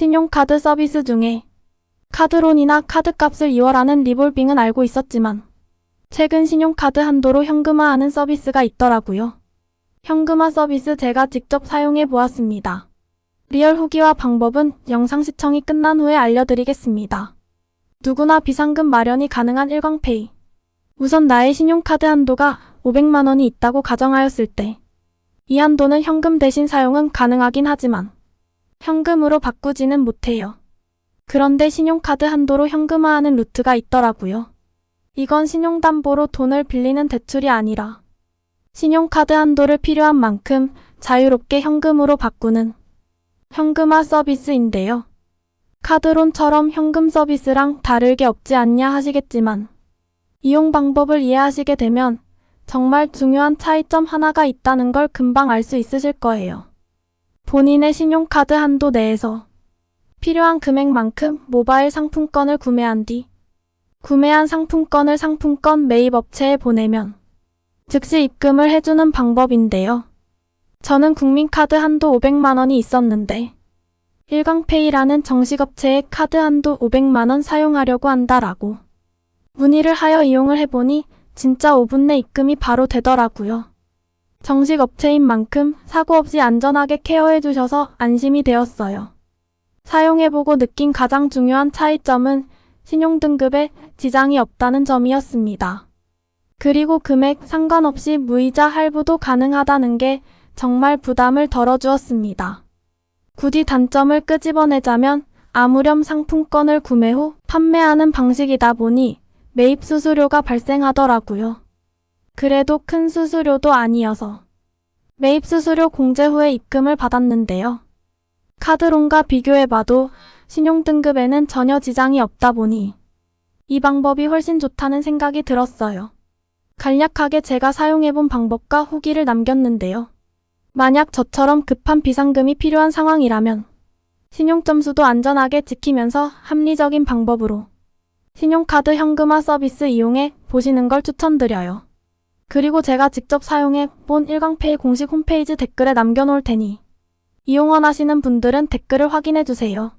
신용카드 서비스 중에 카드론이나 카드값을 이월하는 리볼빙은 알고 있었지만 최근 신용카드 한도로 현금화하는 서비스가 있더라고요. 현금화 서비스 제가 직접 사용해 보았습니다. 리얼 후기와 방법은 영상 시청이 끝난 후에 알려드리겠습니다. 누구나 비상금 마련이 가능한 일광페이. 우선 나의 신용카드 한도가 500만원이 있다고 가정하였을 때, 이 한도는 현금 대신 사용은 가능하긴 하지만, 현금으로 바꾸지는 못해요. 그런데 신용카드 한도로 현금화하는 루트가 있더라고요. 이건 신용담보로 돈을 빌리는 대출이 아니라, 신용카드 한도를 필요한 만큼 자유롭게 현금으로 바꾸는 현금화 서비스인데요. 카드론처럼 현금 서비스랑 다를 게 없지 않냐 하시겠지만, 이용 방법을 이해하시게 되면 정말 중요한 차이점 하나가 있다는 걸 금방 알 수 있으실 거예요. 본인의 신용카드 한도 내에서 필요한 금액만큼 모바일 상품권을 구매한 뒤 구매한 상품권을 상품권 매입 업체에 보내면 즉시 입금을 해주는 방법인데요. 저는 국민카드 한도 500만원이 있었는데 일광페이라는 정식업체의 카드 한도 500만원 사용하려고 한다라고 문의를 하여 이용을 해보니 진짜 5분 내 입금이 바로 되더라고요. 정식 업체인 만큼 사고 없이 안전하게 케어해 주셔서 안심이 되었어요. 사용해보고 느낀 가장 중요한 차이점은 신용등급에 지장이 없다는 점이었습니다. 그리고 금액 상관없이 무이자 할부도 가능하다는 게 정말 부담을 덜어주었습니다. 굳이 단점을 끄집어내자면 아무렴 상품권을 구매 후 판매하는 방식이다 보니 매입 수수료가 발생하더라고요. 그래도 큰 수수료도 아니어서 매입 수수료 공제 후에 입금을 받았는데요. 카드론과 비교해봐도 신용등급에는 전혀 지장이 없다 보니 이 방법이 훨씬 좋다는 생각이 들었어요. 간략하게 제가 사용해본 방법과 후기를 남겼는데요. 만약 저처럼 급한 비상금이 필요한 상황이라면 신용점수도 안전하게 지키면서 합리적인 방법으로 신용카드 현금화 서비스 이용해 보시는 걸 추천드려요. 그리고 제가 직접 사용해 본 일광페이 공식 홈페이지 댓글에 남겨놓을 테니 이용 원하시는 분들은 댓글을 확인해 주세요.